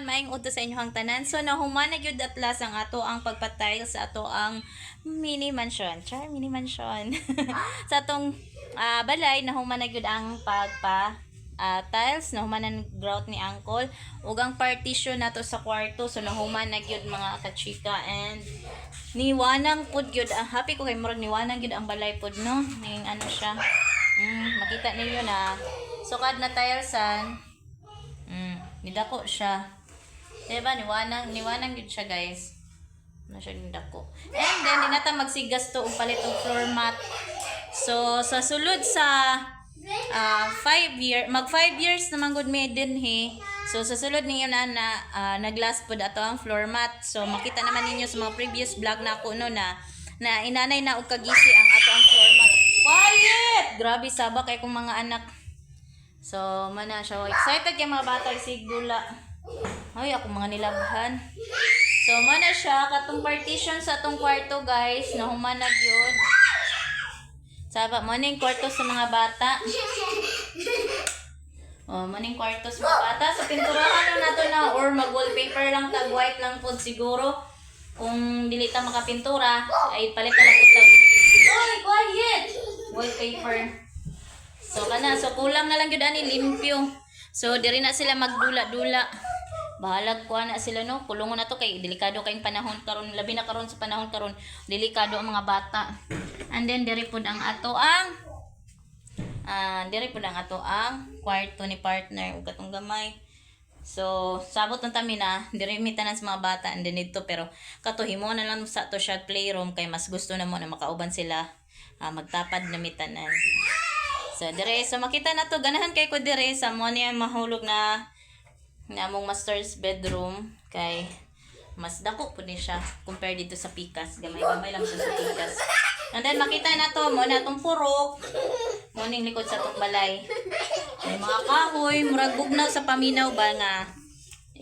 maing uto sa inyong tanan. So nahuman na gyud at last ang ato ang pagpatile sa ato ang mini mansion. Char mini mansion. sa atong ah, balay nahuman na gyud ang pagpa ah, tiles. Nahuman na grout ni uncle. Ug ang partition nato sa kwarto. So nahuman na gyud mga kachika and niwanang pud gyud ang happy ko kay murag niwanang gyud ang balay pud no? Ning ano siya? Mm, makita ninyo na sukad na tilesan mm, nidako siya Diba, niwanang, niwanang yun siya, guys. Na siya yung dako. And then, di nata magsigas to og palit og floor mat. So, sa sulod sa ah 5 year, mag 5 years naman good may din he. So, sa sulod ninyo na, na ah, naglas po ato ang floor mat. So, makita naman ninyo sa mga previous vlog na ako no na na inanay na og kagisi ang ato ang floor mat. Quiet! Grabe, saba kay kong mga anak. So, mana siya. Excited yung mga bata sigdula. Ay, ako mga nilabhan. So, mana siya. Katong partition sa atong kwarto, guys. Nahumanag yun. Saba, maning kwarto sa mga bata. Oh, maning kwarto sa mga bata. So, pinturahan lang nato na or mag-wallpaper lang tag white lang po siguro. Kung dili ta makapintura, ay palit na lang tag... Oy, quiet! Wallpaper. So kana so kulang na lang gyud ani limpyo. So diri na sila magdula-dula. Bahalag ko na sila no. Kulungon na to kay delikado kayong panahon karon labi na karon sa panahon karon delikado ang mga bata. And then diri pud ang ato ang ah diri pud ang ato ang kwarto ni partner ug katong gamay. So, sabot ng tamin na, diri mi tanan sa mga bata and then dito pero kato himo na lang sa to siya playroom kay mas gusto na mo na makauban sila ah, magtapad na mi tanan. So, dire, so makita na to, ganahan kay ko dire, sa mo niya mahulog na na mong master's bedroom kay mas dako po ni siya compare dito sa pikas. Gamay-gamay lang siya sa pikas. And then makita na to, mo na tong purok. Mo ning likod sa tong balay. May mga kahoy, murag bugnaw sa paminaw ba nga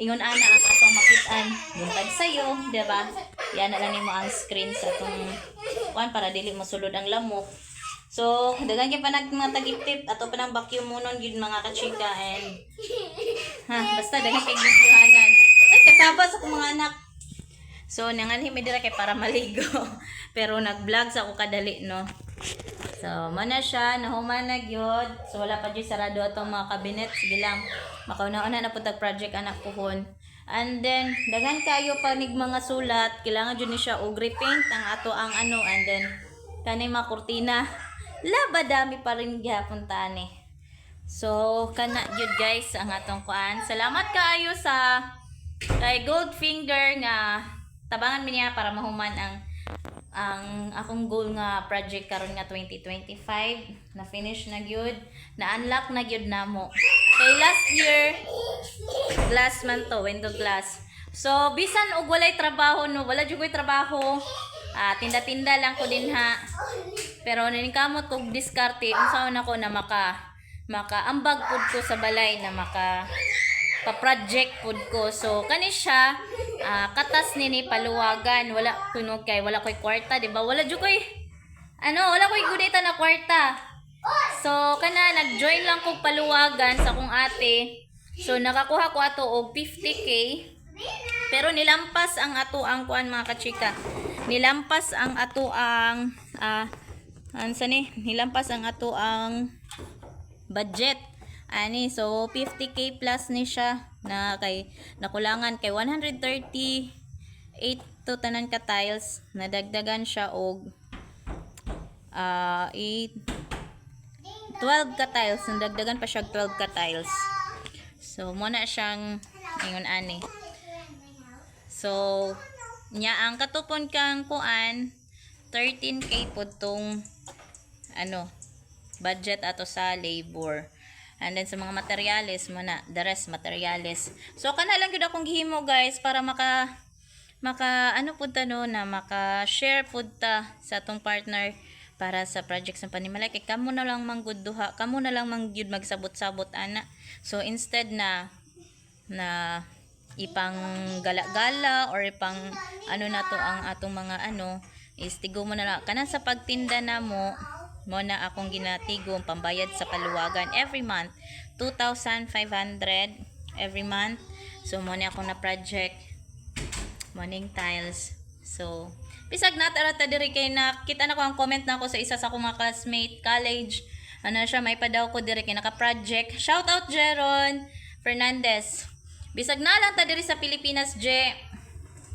ingon ana ang atong makitaan buntag sayo, di ba? Yan na lang nimo ang screen sa atong kuan para dili mo sulod ang lamok. So, dagan kay pa nag mga tagiptip ato pa nang vacuum munon gid mga kachika and ha, basta dagan kay gisuhanan. Ay kasaba sa akong mga anak. So, nanganhi mi dira kay para maligo. Pero nag-vlog sa ako kadali no. So, mana siya, nahuman na gyud. So, wala pa dyan sarado atong mga cabinet. Sige lang, makauna-una na po tag project anak puhon. And then, dagan kayo pa nig mga sulat. Kailangan dyan ni siya og repaint ang ato ang ano. And then, kanay mga kurtina. Laba pa rin gyapon tani. So, kana gyud guys ang atong kuan. Salamat kaayo sa kay Goldfinger nga tabangan mi niya para mahuman ang ang akong goal nga project karon nga 2025 na finish na gyud. Na unlock na gyud namo. Kay last year glass man to window glass so bisan og walay trabaho no? Wala jud ko'y trabaho. Ah tinda-tinda lang ko din ha? Pero nikamot kog diskarte unsaon ako na maka maka ambag pud ko sa balay na maka pa-project pud ko. So kani siya ah, katas nini paluwagan. Wala kuno kay wala koy kwarta, di ba? Wala jud ano, wala koy gudita na kwarta. So kana nag-join lang ko paluwagan sa kong ate. So nakakuha ko ato og 50k. Pero nilampas ang ato ang kuan mga kachika. Nilampas ang ato ang ah ano ni? Nilampas ang ato ang budget. Ani, so 50k plus ni siya na kay nakulangan kay 138 to tanan ka tiles. Nadagdagan siya og ah 8 12 ka tiles. Nadagdagan pa siya og 12 ka tiles. So mo na siyang ingon ani. So nya ang katupon kang kuan 13k po tong ano budget ato sa labor. And then sa mga materyales mo na, the rest materyales. So kana lang gyud akong gihimo guys para maka maka ano pud ta no na maka share pud ta sa atong partner para sa project sa panimalay kay kamo na lang manggud duha kamo na lang manggud magsabot-sabot ana. So instead na na ipang gala-gala or ipang ano na to ang atong mga ano is tigo mo na lang. Kana sa pagtinda na mo mo na akong ginatigong pambayad sa paluwagan every month 2,500 every month So mo ni ako na project morning tiles. So bisag na tara ta diri kay nakita na ko ang comment na ako sa isa sa akong mga classmate college. Ano siya may padaw ko diri kay naka-project. Shout out Jeron Fernandez. Bisag na lang ta diri sa Pilipinas, Je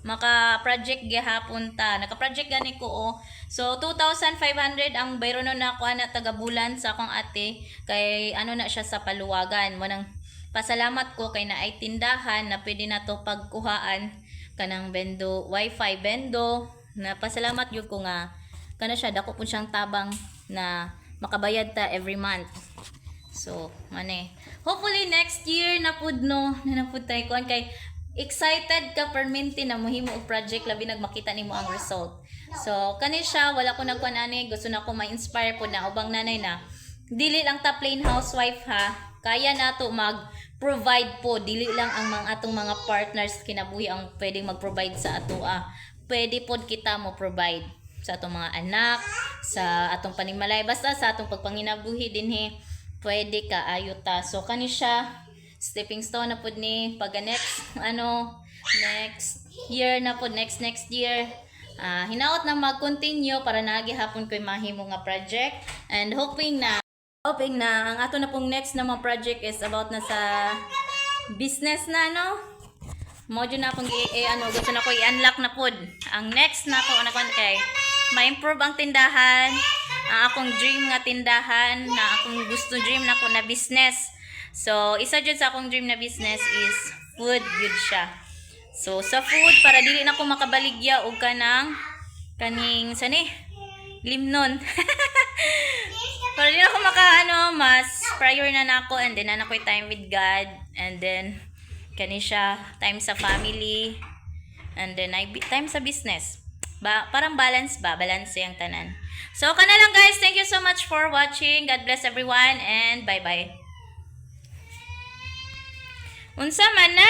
maka-project gihapon ta. Naka-project gani ko oh. So 2,500 ang bayro na ako na taga bulan sa akong ate kay ano na siya sa paluwagan. Mo nang pasalamat ko kay na ay tindahan na pwede na to pagkuhaan kanang bendo wifi bendo na pasalamat yun ko nga kana siya dako po siyang tabang na makabayad ta every month. So, mane. Hopefully next year na pud no, na napud tayo kuan kay excited ka permanente na mohimo og project labi nag makita nimo ang result. So, kani siya wala ko nagkuan ani, gusto na ko ma-inspire pud na ubang nanay na dili lang ta plain housewife ha. Kaya nato mag provide po dili lang ang mga atong mga partners kinabuhi ang pwedeng mag-provide sa ato ah. Pwede pod kita mo provide sa atong mga anak, sa atong panimalay basta sa atong pagpanginabuhi dinhi pwede ka ayuta. So kani siya stepping stone na pud ni pag next ano next year na pud next next year Ah, hinaot na mag-continue para nagi hapon ko'y mahimo nga project and hoping na hoping na ang ato na pong next na mga project is about na sa business na no Mojo na akong i- ano, gusto na ko i-unlock na pod. Ang next na ako, ano ko kay, ma-improve ang tindahan, ang akong dream nga tindahan, na akong gusto dream na ko na business. So, isa dyan sa akong dream na business is food good siya. So, sa food, para dili na ko makabaligya og kanang kaning, sani, limnon. para dili na ako maka, ano, mas prior na nako and then na nako'y time with God and then kani siya time sa family and then I time sa business. Ba parang balance ba? Balance yung tanan. So kana lang guys. Thank you so much for watching. God bless everyone and bye bye unsa man na